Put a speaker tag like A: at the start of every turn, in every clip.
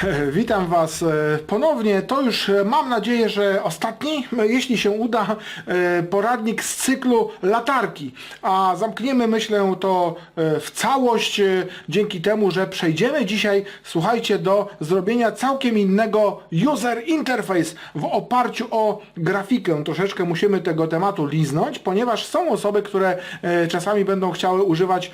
A: Witam Was e, ponownie. To już e, mam nadzieję, że ostatni, e, jeśli się uda, poradnik z cyklu latarki. A zamkniemy, myślę, to w całość dzięki temu, że przejdziemy dzisiaj, słuchajcie, do zrobienia całkiem innego user interface w oparciu o grafikę. Troszeczkę musimy tego tematu liznąć, ponieważ są osoby, które czasami będą chciały używać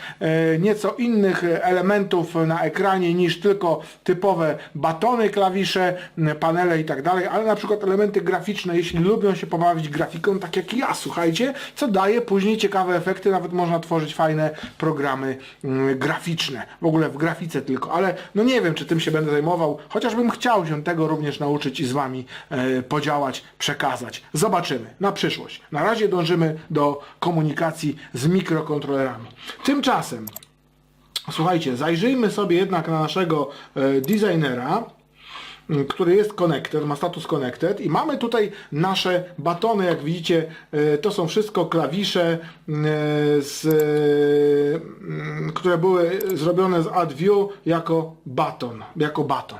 A: nieco innych elementów na ekranie niż tylko typowe batony, klawisze, panele i tak dalej, ale na przykład elementy graficzne, jeśli lubią się pobawić grafiką, tak jak ja, słuchajcie, co daje później ciekawe efekty, nawet można tworzyć fajne programy graficzne, w ogóle w grafice tylko, ale no nie wiem, czy tym się będę zajmował, chociażbym chciał się tego również nauczyć i z Wami e, podziałać, przekazać. Zobaczymy, na przyszłość. Na razie dążymy do komunikacji z mikrokontrolerami. Tymczasem Słuchajcie, zajrzyjmy sobie jednak na naszego e, designera, który jest connected, ma status connected i mamy tutaj nasze batony, jak widzicie, e, to są wszystko klawisze, e, z, które były zrobione z AdView jako baton, jako baton.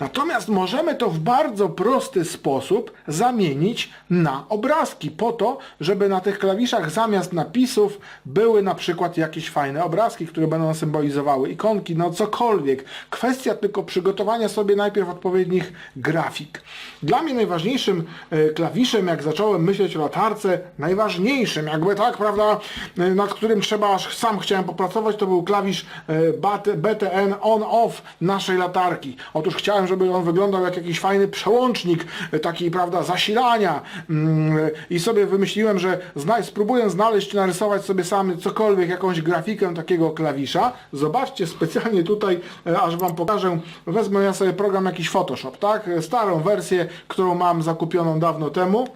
A: Natomiast możemy to w bardzo prosty sposób zamienić na obrazki po to, żeby na tych klawiszach zamiast napisów były na przykład jakieś fajne obrazki, które będą symbolizowały ikonki, no cokolwiek. Kwestia tylko przygotowania sobie najpierw odpowiednich grafik. Dla mnie najważniejszym e, klawiszem, jak zacząłem myśleć o latarce, najważniejszym, jakby tak, prawda, e, nad którym trzeba, aż sam chciałem popracować, to był klawisz e, BT- BTN on-off naszej latarki. Otóż chciałem, żeby on wyglądał jak jakiś fajny przełącznik, e, taki, prawda, zasilania mm, i sobie wymyśliłem, że spróbuję znaleźć, narysować sobie sam cokolwiek, jakąś grafikę takiego klawisza. Zobaczcie specjalnie tutaj, e, aż Wam pokażę, wezmę ja sobie program jakiś Photoshop, tak, E, starą wersję, którą mam zakupioną dawno temu.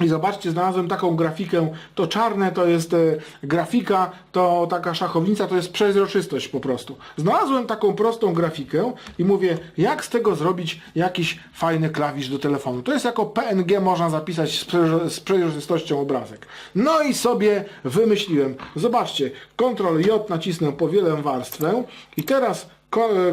A: I zobaczcie, znalazłem taką grafikę, to czarne to jest e, grafika, to taka szachownica to jest przezroczystość po prostu. Znalazłem taką prostą grafikę i mówię, jak z tego zrobić jakiś fajny klawisz do telefonu. To jest jako PNG można zapisać z, prze- z przejrzystością obrazek. No i sobie wymyśliłem, zobaczcie, Ctrl J nacisnę powielę warstwę i teraz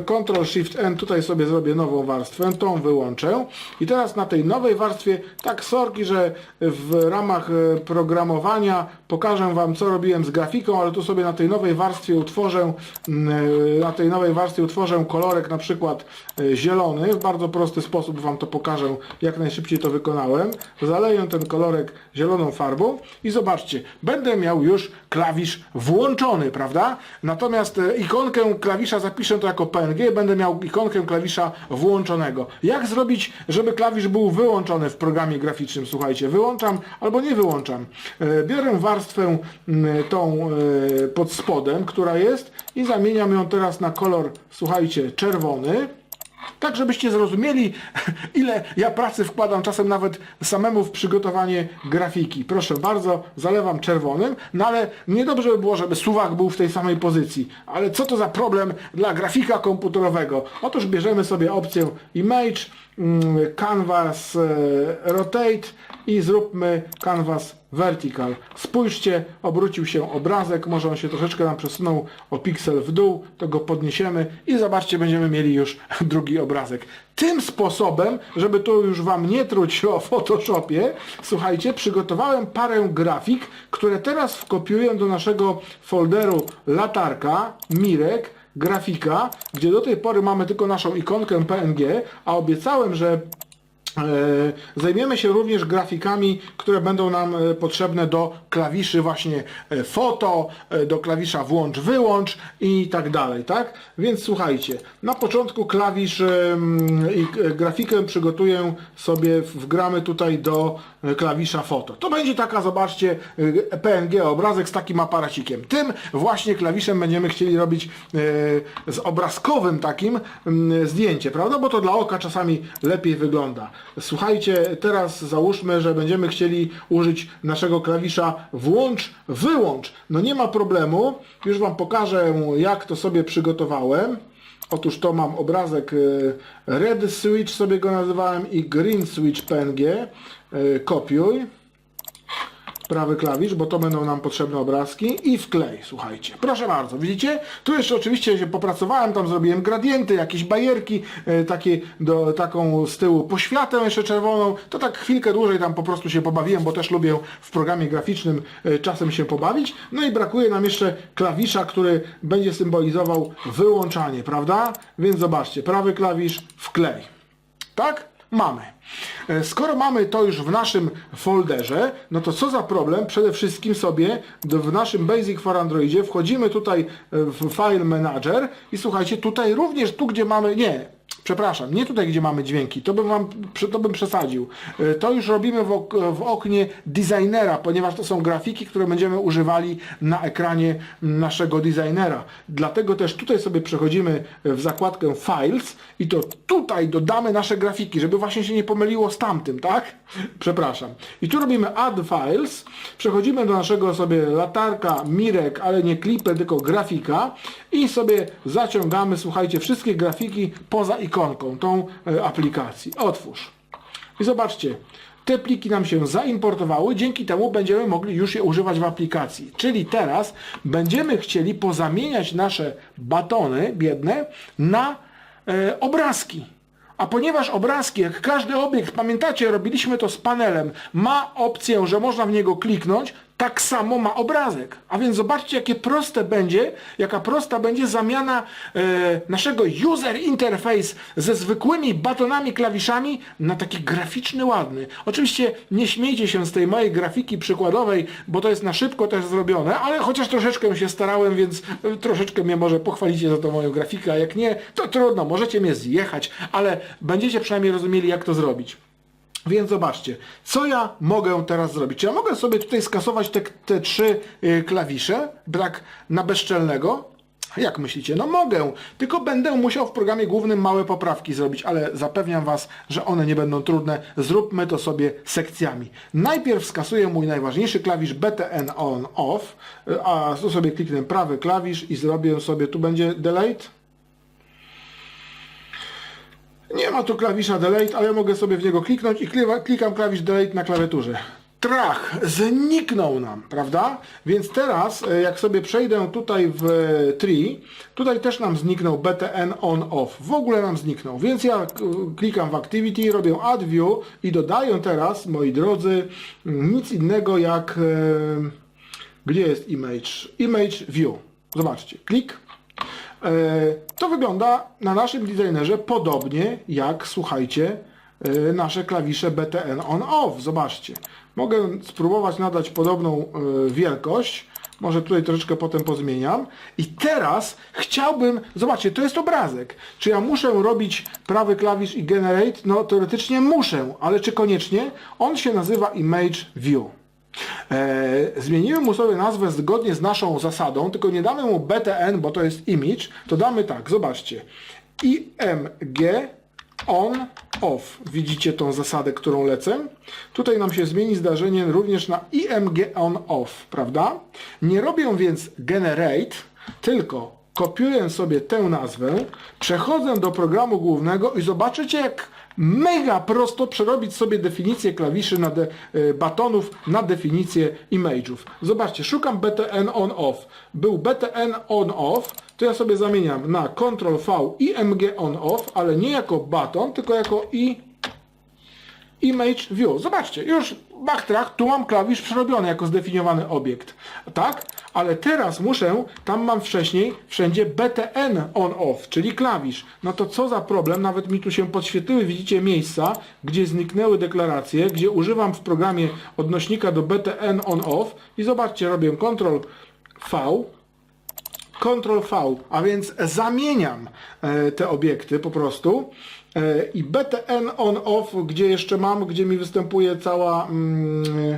A: Ctrl Shift N, tutaj sobie zrobię nową warstwę, tą wyłączę i teraz na tej nowej warstwie, tak sorki, że w ramach e, programowania pokażę Wam co robiłem z grafiką, ale tu sobie na tej nowej warstwie utworzę mm, e, na tej nowej warstwie utworzę kolorek na przykład e, zielony, w bardzo prosty sposób Wam to pokażę, jak najszybciej to wykonałem. Zaleję ten kolorek zieloną farbą i zobaczcie, będę miał już klawisz włączony, prawda? Natomiast ikonkę klawisza zapiszę to jako PNG, będę miał ikonkę klawisza włączonego. Jak zrobić, żeby klawisz był wyłączony w programie graficznym? Słuchajcie, wyłączam albo nie wyłączam. E, Biorę warstwę m, tą e, pod spodem, która jest i zamieniam ją teraz na kolor, słuchajcie, czerwony. Tak, żebyście zrozumieli, ile ja pracy wkładam czasem nawet samemu w przygotowanie grafiki. Proszę bardzo, zalewam czerwonym, no ale niedobrze by było, żeby suwak był w tej samej pozycji. Ale co to za problem dla grafika komputerowego? Otóż bierzemy sobie opcję Image, Canvas e, Rotate i zróbmy Canvas Vertical. Spójrzcie, obrócił się obrazek, może on się troszeczkę nam przesunął o piksel w dół, to go podniesiemy i zobaczcie, będziemy mieli już drugi obrazek. Tym sposobem, żeby tu już Wam nie truć o Photoshopie, słuchajcie, przygotowałem parę grafik, które teraz wkopiuję do naszego folderu latarka, Mirek, grafika, gdzie do tej pory mamy tylko naszą ikonkę PNG, a obiecałem, że Zajmiemy się również grafikami, które będą nam e, potrzebne do klawiszy właśnie e, foto, e, do klawisza włącz, wyłącz i tak dalej, tak? Więc słuchajcie, na początku klawisz i e, grafikę przygotuję sobie, wgramy tutaj do e, klawisza foto. To będzie taka, zobaczcie, e, PNG obrazek z takim aparacikiem. Tym właśnie klawiszem będziemy chcieli robić e, z obrazkowym takim zdjęcie, prawda? Bo to dla oka czasami lepiej wygląda. Słuchajcie, teraz załóżmy, że będziemy chcieli użyć naszego klawisza włącz, wyłącz. No nie ma problemu. Już Wam pokażę, jak to sobie przygotowałem. Otóż to mam obrazek e, Red Switch sobie go nazywałem i Green Switch PNG. E, Kopiuj. Prawy klawisz, bo to będą nam potrzebne obrazki i wklej, słuchajcie. Proszę bardzo, widzicie? Tu jeszcze oczywiście się popracowałem, tam zrobiłem gradienty, jakieś bajerki, e, takie do, taką z tyłu poświatę jeszcze czerwoną. To tak chwilkę dłużej tam po prostu się pobawiłem, bo też lubię w programie graficznym e, czasem się pobawić. No i brakuje nam jeszcze klawisza, który będzie symbolizował wyłączanie, prawda? Więc zobaczcie, prawy klawisz wklej. Tak? Mamy. E, Skoro mamy to już w naszym folderze, no to co za problem? Przede wszystkim sobie w naszym Basic for Androidzie wchodzimy tutaj e, w File Manager i słuchajcie, tutaj również tu, gdzie mamy, nie, przepraszam, nie tutaj, gdzie mamy dźwięki, to bym wam, to bym przesadził. E, To już robimy w, ok w oknie designera, ponieważ to są grafiki, które będziemy używali na ekranie naszego designera. Dlatego też tutaj sobie przechodzimy w zakładkę Files i to tutaj dodamy nasze grafiki, żeby właśnie się nie pomyliło z tamtym, tak? Przepraszam. I tu robimy Add Files, przechodzimy do naszego sobie latarka, mirek, ale nie klipy, tylko grafika i sobie zaciągamy, słuchajcie, wszystkie grafiki poza ikonką, tą e, aplikacji. Otwórz. I zobaczcie, te pliki nam się zaimportowały, dzięki temu będziemy mogli już je używać w aplikacji. Czyli teraz będziemy chcieli pozamieniać nasze batony biedne na e, obrazki. A ponieważ obrazki, jak każdy obiekt, pamiętacie, robiliśmy to z panelem, ma opcję, że można w niego kliknąć, tak samo ma obrazek. A więc zobaczcie, jakie proste będzie, jaka prosta będzie zamiana e, naszego user interface ze zwykłymi batonami, klawiszami na taki graficzny, ładny. Oczywiście nie śmiejcie się z tej mojej grafiki przykładowej, bo to jest na szybko też zrobione, ale chociaż troszeczkę się starałem, więc e, troszeczkę mnie może pochwalicie za tą moją grafikę, a jak nie, to trudno, możecie mnie zjechać, ale będziecie przynajmniej rozumieli, jak to zrobić. Więc zobaczcie, co ja mogę teraz zrobić? Ja mogę sobie tutaj skasować te, te trzy y, klawisze, tak na bezczelnego? Jak myślicie? No mogę, tylko będę musiał w programie głównym małe poprawki zrobić, ale zapewniam Was, że one nie będą trudne. Zróbmy to sobie sekcjami. Najpierw skasuję mój najważniejszy klawisz BTN on off, y, a tu sobie kliknę prawy klawisz i zrobię sobie, tu będzie delete. Nie ma tu klawisza delete, ale ja mogę sobie w niego kliknąć i klikam klawisz delete na klawiaturze. Trach, zniknął nam, prawda? Więc teraz, e, jak sobie przejdę tutaj w tree, tutaj też nam zniknął BTN on off. W ogóle nam zniknął. Więc ja klikam w activity, robię add view i dodaję teraz, moi drodzy, nic innego jak... e, Gdzie jest image? Image view. Zobaczcie, klik. E, To wygląda na naszym designerze podobnie jak, słuchajcie, e, nasze klawisze BTN on-off. Zobaczcie. Mogę spróbować nadać podobną e, wielkość. Może tutaj troszeczkę potem pozmieniam. I teraz chciałbym, zobaczcie, to jest obrazek. Czy ja muszę robić prawy klawisz i generate? No teoretycznie muszę, ale czy koniecznie? On się nazywa image view. E, zmieniłem mu sobie nazwę zgodnie z naszą zasadą, tylko nie damy mu BTN, bo to jest image, to damy tak, zobaczcie. IMG on off. Widzicie tą zasadę, którą lecę? Tutaj nam się zmieni zdarzenie również na IMG on off, prawda? Nie robię więc generate, tylko kopiuję sobie tę nazwę, przechodzę do programu głównego i zobaczycie jak mega prosto przerobić sobie definicję klawiszy na de, y, batonów na definicję image'ów. Zobaczcie, szukam BTN on off. Był BTN on off, to ja sobie zamieniam na Ctrl V IMG on off, ale nie jako baton, tylko jako i Image View. Zobaczcie, już backtrack, tu mam klawisz przerobiony jako zdefiniowany obiekt. Tak? Ale teraz muszę, tam mam wcześniej wszędzie BTN on-off, czyli klawisz. No to co za problem, nawet mi tu się podświetliły, widzicie, miejsca, gdzie zniknęły deklaracje, gdzie używam w programie odnośnika do BTN on-off i zobaczcie, robię Ctrl V, Ctrl V, a więc zamieniam e, te obiekty po prostu i BTN on off, gdzie jeszcze mam, gdzie mi występuje cała mm,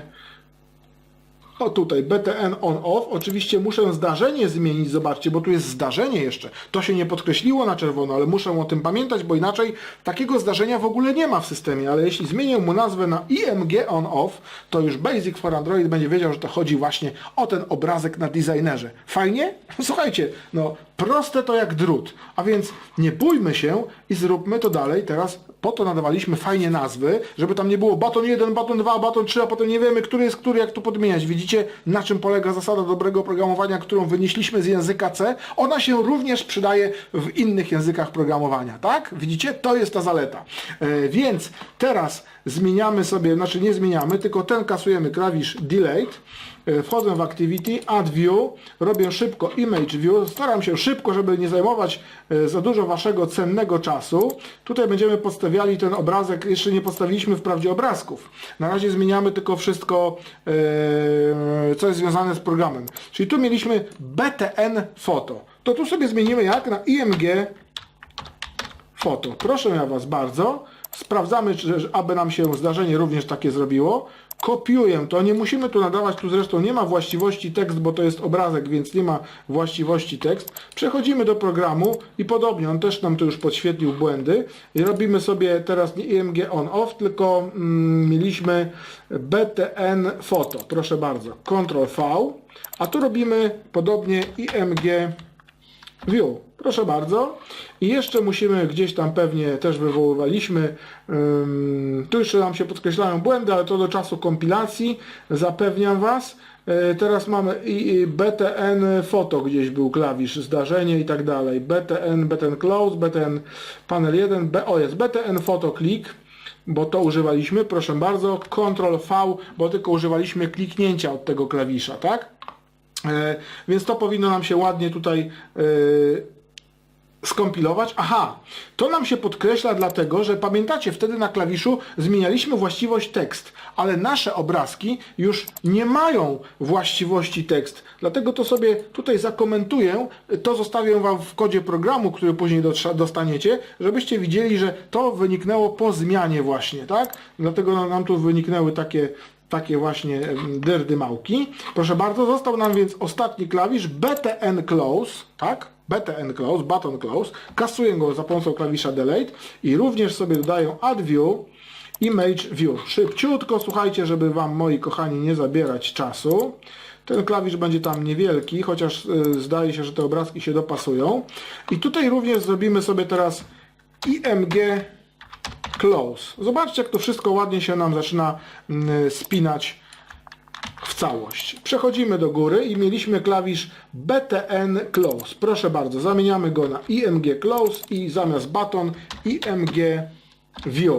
A: o tutaj, BTN on off. Oczywiście muszę zdarzenie zmienić, zobaczcie, bo tu jest zdarzenie jeszcze. To się nie podkreśliło na czerwono, ale muszę o tym pamiętać, bo inaczej takiego zdarzenia w ogóle nie ma w systemie. Ale jeśli zmienię mu nazwę na IMG on off, to już Basic for Android będzie wiedział, że to chodzi właśnie o ten obrazek na designerze. Fajnie? Słuchajcie, no proste to jak drut. A więc nie bójmy się i zróbmy to dalej teraz Po to nadawaliśmy fajnie nazwy, żeby tam nie było baton 1, baton 2, baton 3, a potem nie wiemy, który jest który, jak to podmieniać. Widzicie, na czym polega zasada dobrego oprogramowania, którą wynieśliśmy z języka C? Ona się również przydaje w innych językach programowania, tak? Widzicie? To jest ta zaleta. E, więc teraz zmieniamy sobie, znaczy nie zmieniamy, tylko ten kasujemy klawisz Delete. E, Wchodzę w Activity, Add View, robię szybko Image View, staram się szybko, żeby nie zajmować e, za dużo Waszego cennego czasu. Tutaj będziemy podstawiali ten obrazek, jeszcze nie podstawiliśmy wprawdzie obrazków. Na razie zmieniamy tylko wszystko, e, co jest związane z programem. Czyli tu mieliśmy BTN Photo. To tu sobie zmienimy jak na IMG foto. Proszę ja Was bardzo. Sprawdzamy, czy, aby nam się zdarzenie również takie zrobiło. Kopiuję to. Nie musimy tu nadawać, tu zresztą nie ma właściwości tekst, bo to jest obrazek, więc nie ma właściwości tekst. Przechodzimy do programu i podobnie, on też nam tu już podświetlił błędy. I robimy sobie teraz nie IMG on off, tylko mm, mieliśmy BTN foto. Proszę bardzo. Ctrl V. A tu robimy podobnie IMG View. Proszę bardzo. I jeszcze musimy gdzieś tam pewnie też wywoływaliśmy. tu jeszcze nam się podkreślają błędy, ale to do czasu kompilacji. Zapewniam Was. E, Teraz mamy i, i BTN Photo gdzieś był klawisz, zdarzenie i tak dalej. BTN, BTN Close, BTN Panel 1, B, o jest BTN Photo Click bo to używaliśmy, proszę bardzo, Ctrl V, bo tylko używaliśmy kliknięcia od tego klawisza, tak? E, więc to powinno nam się ładnie tutaj e, skompilować. Aha, to nam się podkreśla dlatego, że pamiętacie, wtedy na klawiszu zmienialiśmy właściwość tekst, ale nasze obrazki już nie mają właściwości tekst. Dlatego to sobie tutaj zakomentuję, to zostawię Wam w kodzie programu, który później dostaniecie, żebyście widzieli, że to wyniknęło po zmianie właśnie, tak? Dlatego nam tu wyniknęły takie takie właśnie em, derdymałki. Proszę bardzo, został nam więc ostatni klawisz BTN Close, tak? BTN Close, Button Close. Kasuję go za pomocą klawisza Delete i również sobie dodaję Add View, Image View. Szybciutko, słuchajcie, żeby Wam, moi kochani, nie zabierać czasu. Ten klawisz będzie tam niewielki, chociaż y, zdaje się, że te obrazki się dopasują. I tutaj również zrobimy sobie teraz IMG Close. Zobaczcie, jak to wszystko ładnie się nam zaczyna mm, spinać w całość. Przechodzimy do góry i mieliśmy klawisz BTN Close. Proszę bardzo, zamieniamy go na IMG Close i zamiast button IMG View.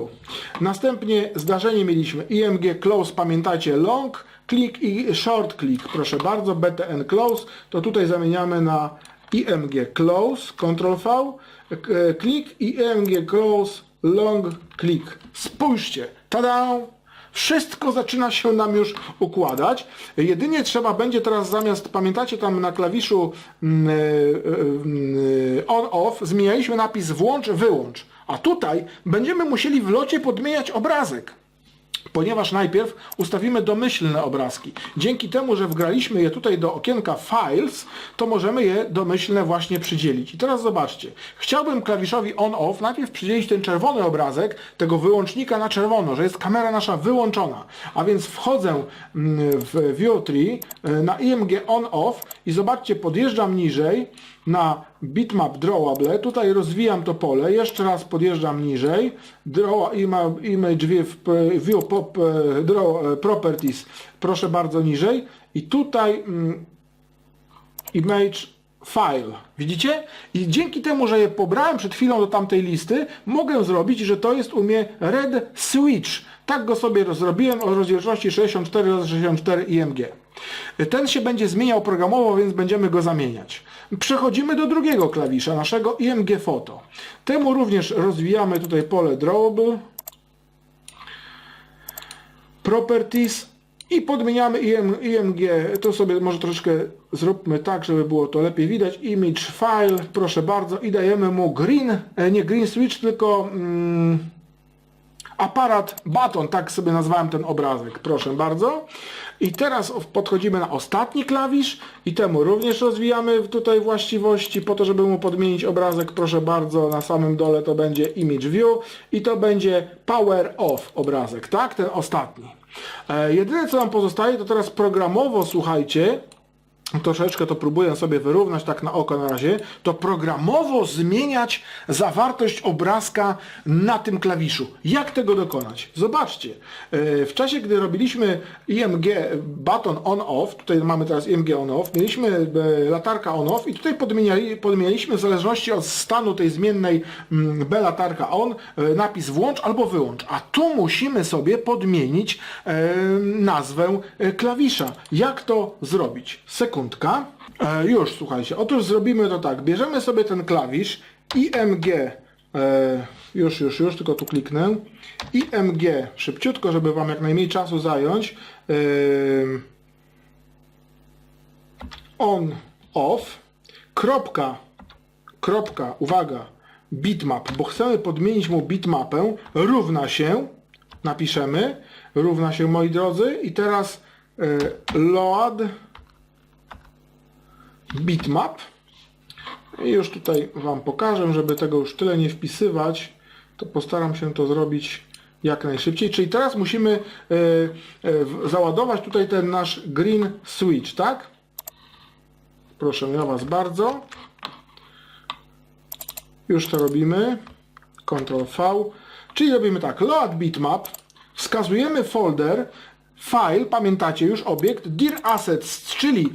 A: Następnie zdarzenie mieliśmy IMG Close, pamiętacie long click i short click. Proszę bardzo, BTN Close, to tutaj zamieniamy na IMG Close, Ctrl V, k- click i IMG Close, long click. Spójrzcie, tada! Wszystko zaczyna się nam już układać. Jedynie trzeba będzie teraz zamiast, pamiętacie tam na klawiszu mm, y, y, on-off, zmienialiśmy napis włącz, wyłącz. A tutaj będziemy musieli w locie podmieniać obrazek ponieważ najpierw ustawimy domyślne obrazki. Dzięki temu, że wgraliśmy je tutaj do okienka Files, to możemy je domyślne właśnie przydzielić. I teraz zobaczcie. Chciałbym klawiszowi On-Off najpierw przydzielić ten czerwony obrazek, tego wyłącznika na czerwono, że jest kamera nasza wyłączona. A więc wchodzę mm, w View Tree y, na IMG On-Off i zobaczcie, podjeżdżam niżej na bitmap drawable, tutaj rozwijam to pole, jeszcze raz podjeżdżam niżej, draw ima- image view, view pop, e, draw e, properties, proszę bardzo niżej i tutaj mm, image file. Widzicie? I dzięki temu, że je pobrałem przed chwilą do tamtej listy, mogę zrobić, że to jest u mnie red switch. Tak go sobie zrobiłem o rozdzielczości 64 razy 64 IMG. Ten się będzie zmieniał programowo, więc będziemy go zamieniać. Przechodzimy do drugiego klawisza, naszego IMG Photo. Temu również rozwijamy tutaj pole Drawable, Properties i podmieniamy IM, IMG. To sobie może troszeczkę zróbmy tak, żeby było to lepiej widać. Image File, proszę bardzo, i dajemy mu green, e, nie green switch, tylko mm, aparat baton, tak sobie nazwałem ten obrazek, proszę bardzo. I teraz podchodzimy na ostatni klawisz i temu również rozwijamy tutaj właściwości po to, żeby mu podmienić obrazek, proszę bardzo, na samym dole to będzie Image View i to będzie Power Off obrazek, tak, ten ostatni. E, jedyne co nam pozostaje to teraz programowo, słuchajcie, troszeczkę to próbuję sobie wyrównać tak na oko na razie, to programowo zmieniać zawartość obrazka na tym klawiszu. Jak tego dokonać? Zobaczcie, e, w czasie gdy robiliśmy IMG button on-off, tutaj mamy teraz IMG on-off, mieliśmy e, latarka on-off i tutaj podmieniali, podmienialiśmy w zależności od stanu tej zmiennej mm, B latarka on e, napis włącz albo wyłącz, a tu musimy sobie podmienić nazwę klawisza. Jak to zrobić? E, już, słuchajcie. Otóż zrobimy to tak. Bierzemy sobie ten klawisz IMG. E, już, już, już, tylko tu kliknę. IMG. Szybciutko, żeby Wam jak najmniej czasu zająć. E, on, off. Kropka, kropka, uwaga, bitmap, bo chcemy podmienić mu bitmapę, równa się, napiszemy, równa się moi drodzy i teraz y, load bitmap i już tutaj Wam pokażę, żeby tego już tyle nie wpisywać, to postaram się to zrobić jak najszybciej. Czyli teraz musimy y, w- załadować tutaj ten nasz green switch, tak? Proszę ja Was bardzo. Już to robimy. Ctrl V. Czyli robimy tak. Load bitmap. Wskazujemy folder, file, pamiętacie już, obiekt, dir assets, czyli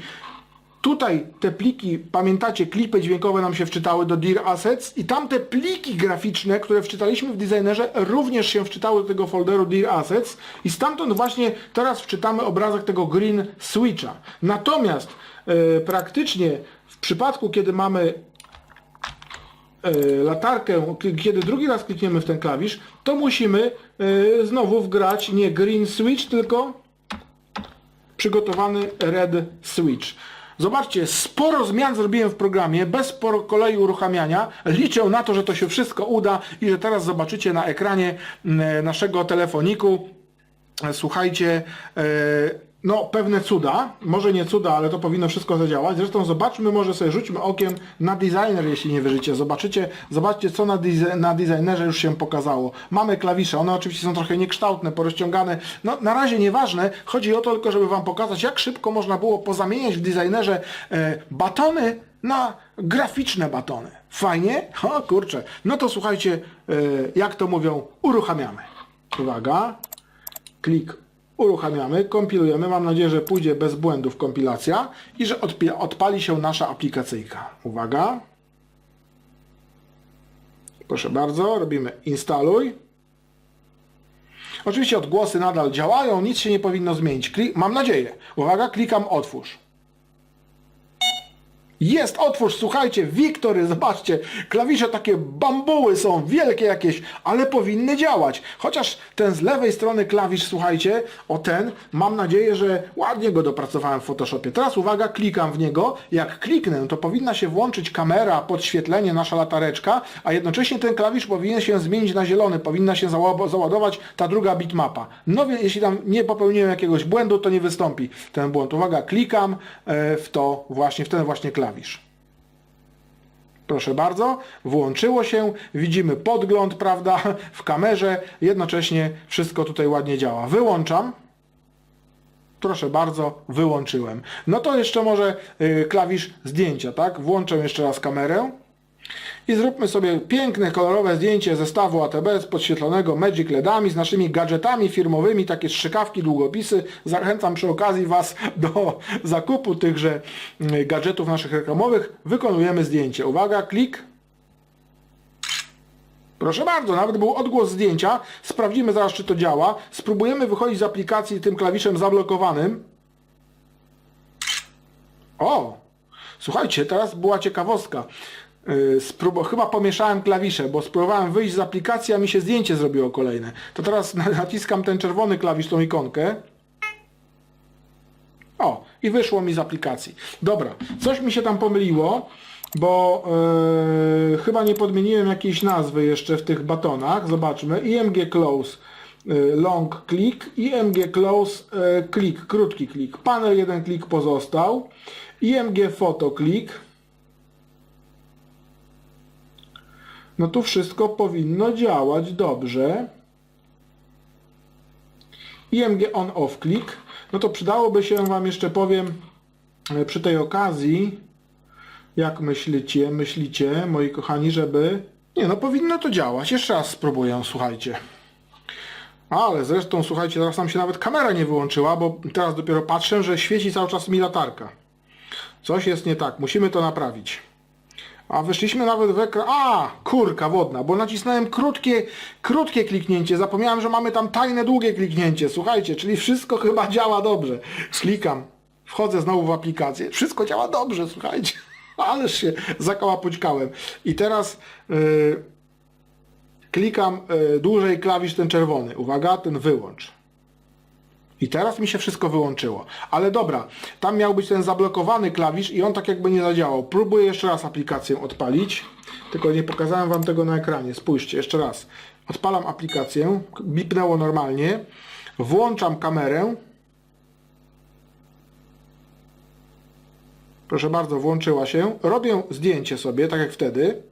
A: tutaj te pliki, pamiętacie, klipy dźwiękowe nam się wczytały do dir assets i tamte pliki graficzne, które wczytaliśmy w designerze, również się wczytały do tego folderu dir assets i stamtąd właśnie teraz wczytamy obrazek tego green switcha. Natomiast e, praktycznie w przypadku, kiedy mamy e, latarkę, kiedy drugi raz klikniemy w ten klawisz, to musimy e, znowu wgrać nie green switch, tylko przygotowany red switch. Zobaczcie, sporo zmian zrobiłem w programie, bez sporo kolei uruchamiania. Liczę na to, że to się wszystko uda i że teraz zobaczycie na ekranie mm, naszego telefoniku, e, słuchajcie, e, no pewne cuda, może nie cuda, ale to powinno wszystko zadziałać. Zresztą zobaczmy, może sobie rzućmy okiem na designer, jeśli nie wierzycie. Zobaczycie, zobaczcie co na, dize- na designerze już się pokazało. Mamy klawisze, one oczywiście są trochę niekształtne, porozciągane. No na razie nieważne, chodzi o to tylko, żeby Wam pokazać, jak szybko można było pozamieniać w designerze e, batony na graficzne batony. Fajnie? O kurczę. No to słuchajcie, e, jak to mówią, uruchamiamy. Uwaga. Klik uruchamiamy, kompilujemy. Mam nadzieję, że pójdzie bez błędów kompilacja i że odpali się nasza aplikacyjka. Uwaga. Proszę bardzo, robimy instaluj. Oczywiście odgłosy nadal działają, nic się nie powinno zmienić. Mam nadzieję. Uwaga, klikam otwórz. Jest, otwórz, słuchajcie, Wiktory, zobaczcie, klawisze takie bambuły są, wielkie jakieś, ale powinny działać. Chociaż ten z lewej strony klawisz, słuchajcie, o ten, mam nadzieję, że ładnie go dopracowałem w Photoshopie. Teraz uwaga, klikam w niego, jak kliknę, to powinna się włączyć kamera, podświetlenie, nasza latareczka, a jednocześnie ten klawisz powinien się zmienić na zielony, powinna się zała- załadować ta druga bitmapa. No więc jeśli tam nie popełniłem jakiegoś błędu, to nie wystąpi ten błąd. Uwaga, klikam e, w to właśnie, w ten właśnie klawisz. Proszę bardzo, włączyło się, widzimy podgląd, prawda, w kamerze, jednocześnie wszystko tutaj ładnie działa. Wyłączam. Proszę bardzo, wyłączyłem. No to jeszcze może y, klawisz zdjęcia, tak? Włączę jeszcze raz kamerę. I zróbmy sobie piękne, kolorowe zdjęcie zestawu ATB podświetlonego Magic LEDami, z naszymi gadżetami firmowymi, takie strzykawki, długopisy. Zachęcam przy okazji Was do zakupu tychże mm, gadżetów naszych reklamowych. Wykonujemy zdjęcie. Uwaga, klik. Proszę bardzo, nawet był odgłos zdjęcia. Sprawdzimy zaraz, czy to działa. Spróbujemy wychodzić z aplikacji tym klawiszem zablokowanym. O! Słuchajcie, teraz była ciekawostka. Yy, Sprób- chyba pomieszałem klawisze, bo spróbowałem wyjść z aplikacji, a mi się zdjęcie zrobiło kolejne. To teraz naciskam ten czerwony klawisz, tą ikonkę. O, i wyszło mi z aplikacji. Dobra, coś mi się tam pomyliło, bo yy, chyba nie podmieniłem jakiejś nazwy jeszcze w tych batonach. Zobaczmy. IMG Close yy, long click, IMG Close yy, click, krótki klik. Panel jeden klik pozostał. IMG Photo click. No tu wszystko powinno działać dobrze. IMG on off click. No to przydałoby się Wam jeszcze powiem e, przy tej okazji, jak myślicie, myślicie, moi kochani, żeby... Nie no, powinno to działać. Jeszcze raz spróbuję, słuchajcie. Ale zresztą, słuchajcie, teraz nam się nawet kamera nie wyłączyła, bo teraz dopiero patrzę, że świeci cały czas mi latarka. Coś jest nie tak, musimy to naprawić. A weszliśmy nawet w ekran... A, kurka wodna, bo nacisnąłem krótkie, krótkie kliknięcie. Zapomniałem, że mamy tam tajne, długie kliknięcie. Słuchajcie, czyli wszystko chyba działa dobrze. Klikam, wchodzę znowu w aplikację. Wszystko działa dobrze, słuchajcie. Ależ się zakałapućkałem. I teraz... Yy, klikam y, dłużej klawisz ten czerwony. Uwaga, ten wyłącz. I teraz mi się wszystko wyłączyło. Ale dobra, tam miał być ten zablokowany klawisz i on tak jakby nie zadziałał. Próbuję jeszcze raz aplikację odpalić. Tylko nie pokazałem Wam tego na ekranie. Spójrzcie, jeszcze raz. Odpalam aplikację. Bipnęło normalnie. Włączam kamerę. Proszę bardzo, włączyła się. Robię zdjęcie sobie, tak jak wtedy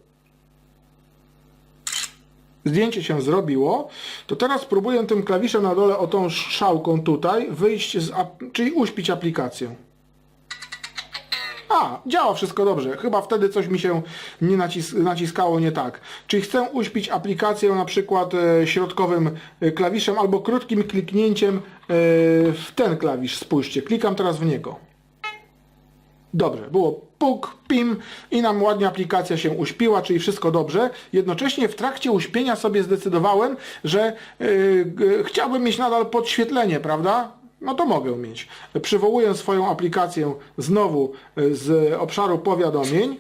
A: zdjęcie się zrobiło, to teraz spróbuję tym klawiszem na dole o tą strzałką tutaj wyjść, z czyli uśpić aplikację. A, działa wszystko dobrze. Chyba wtedy coś mi się nie nacis naciskało nie tak. Czyli chcę uśpić aplikację na przykład e, środkowym e, klawiszem albo krótkim kliknięciem e, w ten klawisz. Spójrzcie, klikam teraz w niego. Dobrze, było puk, pim i nam ładnie aplikacja się uśpiła, czyli wszystko dobrze. Jednocześnie w trakcie uśpienia sobie zdecydowałem, że yy, chciałbym mieć nadal podświetlenie, prawda? No to mogę mieć. Przywołuję swoją aplikację znowu y, z obszaru powiadomień.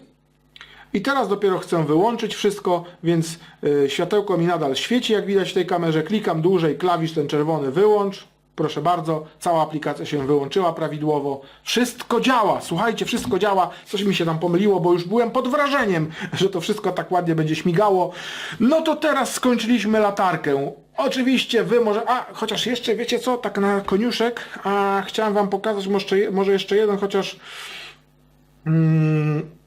A: I teraz dopiero chcę wyłączyć wszystko, więc y, światełko mi nadal świeci, jak widać w tej kamerze. Klikam dłużej, klawisz ten czerwony wyłącz. Proszę bardzo, cała aplikacja się wyłączyła prawidłowo. Wszystko działa, słuchajcie, wszystko działa. Coś mi się tam pomyliło, bo już byłem pod wrażeniem, że to wszystko tak ładnie będzie śmigało. No to teraz skończyliśmy latarkę. Oczywiście wy może, a chociaż jeszcze wiecie co, tak na koniuszek, a chciałem wam pokazać może, może jeszcze jeden, chociaż mm,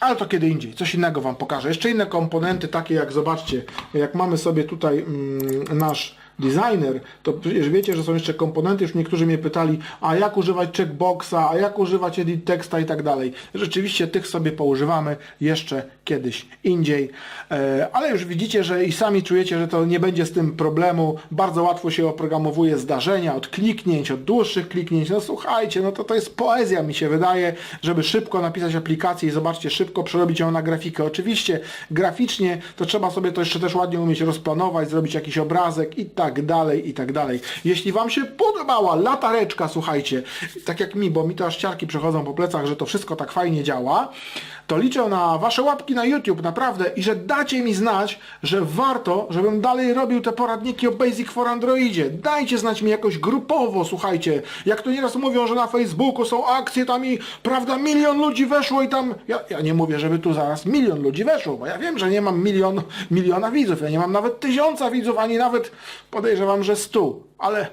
A: ale to kiedy indziej, coś innego Wam pokażę. Jeszcze inne komponenty, takie jak, zobaczcie, jak mamy sobie tutaj mm, nasz designer, to przecież wiecie, że są jeszcze komponenty, już niektórzy mnie pytali, a jak używać checkboxa, a jak używać edit teksta i tak dalej. Rzeczywiście tych sobie poużywamy jeszcze kiedyś indziej, e, ale już widzicie, że i sami czujecie, że to nie będzie z tym problemu. Bardzo łatwo się oprogramowuje zdarzenia od kliknięć, od dłuższych kliknięć. No słuchajcie, no to to jest poezja mi się wydaje, żeby szybko napisać aplikację i zobaczcie, szybko przerobić ją na grafikę. Oczywiście graficznie to trzeba sobie to jeszcze też ładnie umieć rozplanować, zrobić jakiś obrazek i tak dalej, i tak dalej. Jeśli Wam się podobała latareczka, słuchajcie, tak jak mi, bo mi to aż ciarki przechodzą po plecach, że to wszystko tak fajnie działa, to liczę na Wasze łapki na YouTube, naprawdę, i że dacie mi znać, że warto, żebym dalej robił te poradniki o Basic for Androidzie. Dajcie znać mi jakoś grupowo, słuchajcie. Jak to nieraz mówią, że na Facebooku są akcje, tam i, prawda, milion ludzi weszło i tam... Ja, ja nie mówię, żeby tu zaraz milion ludzi weszło, bo ja wiem, że nie mam milion, miliona widzów, ja nie mam nawet tysiąca widzów, ani nawet podejrzewam, że stu, ale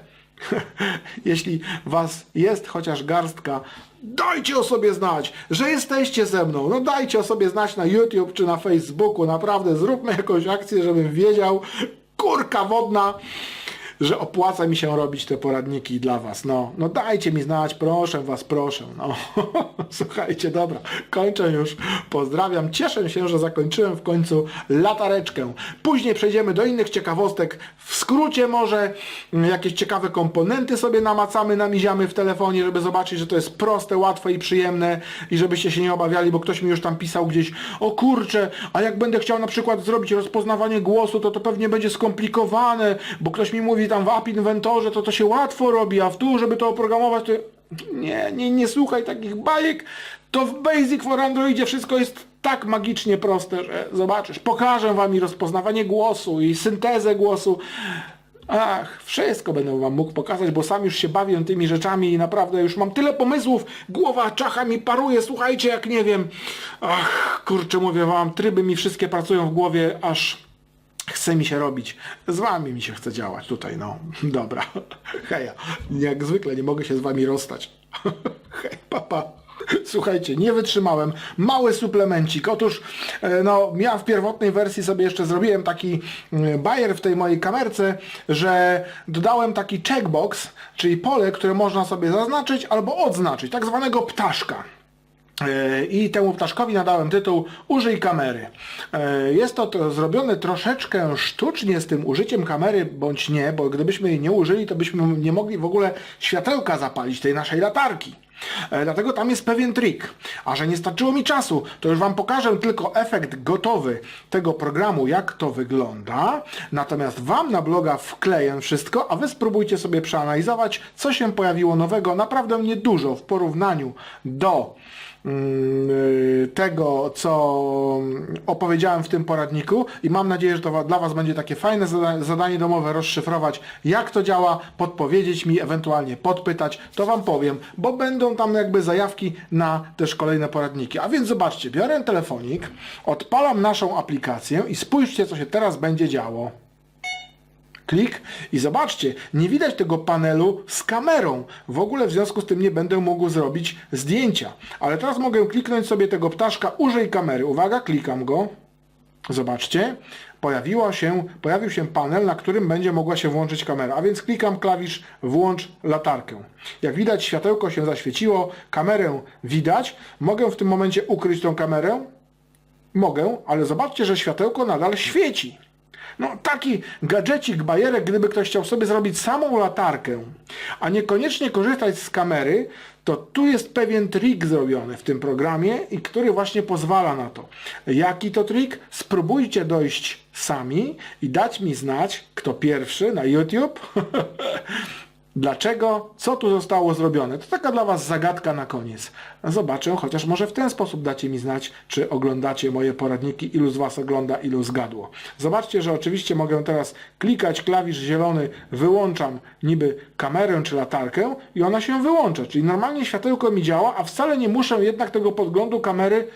A: jeśli was jest chociaż garstka, dajcie o sobie znać, że jesteście ze mną. No dajcie o sobie znać na YouTube czy na Facebooku. Naprawdę zróbmy jakąś akcję, żebym wiedział, kurka wodna, że opłaca mi się robić te poradniki dla was. No, no dajcie mi znać, proszę was, proszę. No. Słuchajcie, dobra, kończę już. Pozdrawiam. Cieszę się, że zakończyłem w końcu latareczkę. Później przejdziemy do innych ciekawostek. W skrócie może mm, jakieś ciekawe komponenty sobie namacamy, namiziamy w telefonie, żeby zobaczyć, że to jest proste, łatwe i przyjemne i żebyście się nie obawiali, bo ktoś mi już tam pisał gdzieś, o kurczę, a jak będę chciał na przykład zrobić rozpoznawanie głosu, to to pewnie będzie skomplikowane, bo ktoś mi mówi tam w App Inventorze, to to się łatwo robi, a w tu, żeby to oprogramować, to... Nie, nie, nie słuchaj takich bajek. To w Basic for Androidzie wszystko jest tak magicznie proste, że zobaczysz. Pokażę wam i rozpoznawanie głosu i syntezę głosu. Ach, wszystko będę wam mógł pokazać, bo sam już się bawię tymi rzeczami i naprawdę już mam tyle pomysłów. Głowa czacha mi paruje, słuchajcie, jak nie wiem. Ach, kurczę, mówię wam, tryby mi wszystkie pracują w głowie, aż chce mi się robić. Z wami mi się chce działać tutaj, no. Dobra. Heja. Jak zwykle nie mogę się z wami rozstać. Hej, papa. Słuchajcie, nie wytrzymałem. Mały suplemencik. Otóż, e, no, ja w pierwotnej wersji sobie jeszcze zrobiłem taki mm, bajer w tej mojej kamerce, że dodałem taki checkbox, czyli pole, które można sobie zaznaczyć albo odznaczyć, tak zwanego ptaszka. E, I temu ptaszkowi nadałem tytuł Użyj kamery. E, Jest to, to zrobione troszeczkę sztucznie z tym użyciem kamery, bądź nie, bo gdybyśmy jej nie użyli, to byśmy nie mogli w ogóle światełka zapalić tej naszej latarki. E, Dlatego tam jest pewien trik. A że nie starczyło mi czasu, to już Wam pokażę tylko efekt gotowy tego programu, jak to wygląda. Natomiast Wam na bloga wkleję wszystko, a Wy spróbujcie sobie przeanalizować, co się pojawiło nowego. Naprawdę niedużo w porównaniu do tego, co opowiedziałem w tym poradniku i mam nadzieję, że to dla Was będzie takie fajne zada- zadanie domowe, rozszyfrować jak to działa, podpowiedzieć mi, ewentualnie podpytać, to Wam powiem, bo będą tam jakby zajawki na też kolejne poradniki. A więc zobaczcie, biorę telefonik, odpalam naszą aplikację i spójrzcie, co się teraz będzie działo. Klik i zobaczcie, nie widać tego panelu z kamerą. W ogóle w związku z tym nie będę mógł zrobić zdjęcia. Ale teraz mogę kliknąć sobie tego ptaszka, użyj kamery. Uwaga, klikam go. Zobaczcie, pojawiło się, pojawił się panel, na którym będzie mogła się włączyć kamera. A więc klikam klawisz włącz latarkę. Jak widać światełko się zaświeciło, kamerę widać. Mogę w tym momencie ukryć tą kamerę? Mogę, ale zobaczcie, że światełko nadal świeci. No taki gadżecik, bajerek, gdyby ktoś chciał sobie zrobić samą latarkę, a niekoniecznie korzystać z kamery, to tu jest pewien trik zrobiony w tym programie i który właśnie pozwala na to. Jaki to trik? Spróbujcie dojść sami i dać mi znać, kto pierwszy na YouTube. Dlaczego? Co tu zostało zrobione? To taka dla Was zagadka na koniec. Zobaczę, chociaż może w ten sposób dacie mi znać, czy oglądacie moje poradniki, ilu z Was ogląda, ilu zgadło. Zobaczcie, że oczywiście mogę teraz klikać klawisz zielony, wyłączam niby kamerę czy latarkę i ona się wyłącza. Czyli normalnie światełko mi działa, a wcale nie muszę jednak tego podglądu kamery,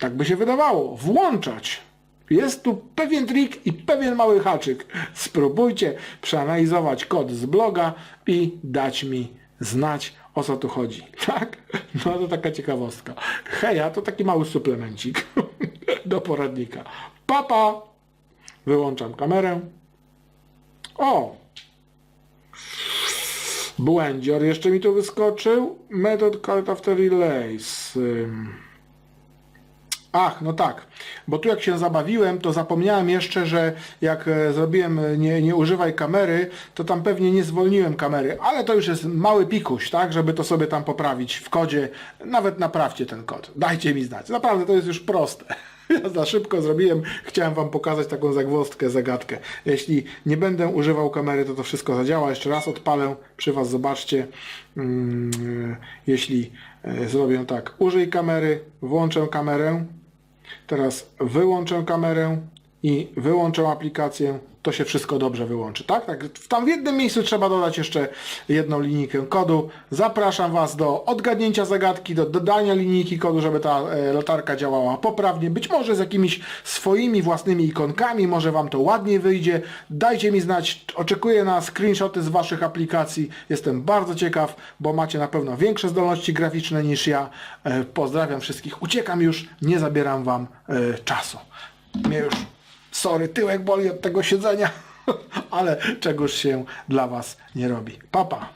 A: tak by się wydawało, włączać. Jest tu pewien trik i pewien mały haczyk. Spróbujcie przeanalizować kod z bloga i dać mi znać, o co tu chodzi. Tak? No to taka ciekawostka. Heja, to taki mały suplemencik do poradnika. Papa! Wyłączam kamerę. O! Błędzior jeszcze mi tu wyskoczył. Method called after relays. Ach, no tak, bo tu jak się zabawiłem, to zapomniałem jeszcze, że jak e, zrobiłem e, nie, nie używaj kamery, to tam pewnie nie zwolniłem kamery, ale to już jest mały pikuś, tak, żeby to sobie tam poprawić w kodzie. Nawet naprawcie ten kod, dajcie mi znać. Naprawdę to jest już proste. Ja za szybko zrobiłem, chciałem Wam pokazać taką zagwozdkę, zagadkę. Jeśli nie będę używał kamery, to to wszystko zadziała. Jeszcze raz odpalę przy Was, zobaczcie. Mm, Jeśli e, zrobię tak, użyj kamery, włączę kamerę, Teraz wyłączę kamerę i wyłączę aplikację, to się wszystko dobrze wyłączy, tak? tak? Tam w jednym miejscu trzeba dodać jeszcze jedną linijkę kodu. Zapraszam Was do odgadnięcia zagadki, do dodania linijki kodu, żeby ta e, latarka działała poprawnie, być może z jakimiś swoimi własnymi ikonkami, może Wam to ładniej wyjdzie. Dajcie mi znać, oczekuję na screenshoty z Waszych aplikacji. Jestem bardzo ciekaw, bo macie na pewno większe zdolności graficzne niż ja. E, Pozdrawiam wszystkich. Uciekam już, nie zabieram Wam e, czasu. Mnie już Sorry, tyłek boli od tego siedzenia, ale czegoś się dla Was nie robi. Papa. Pa.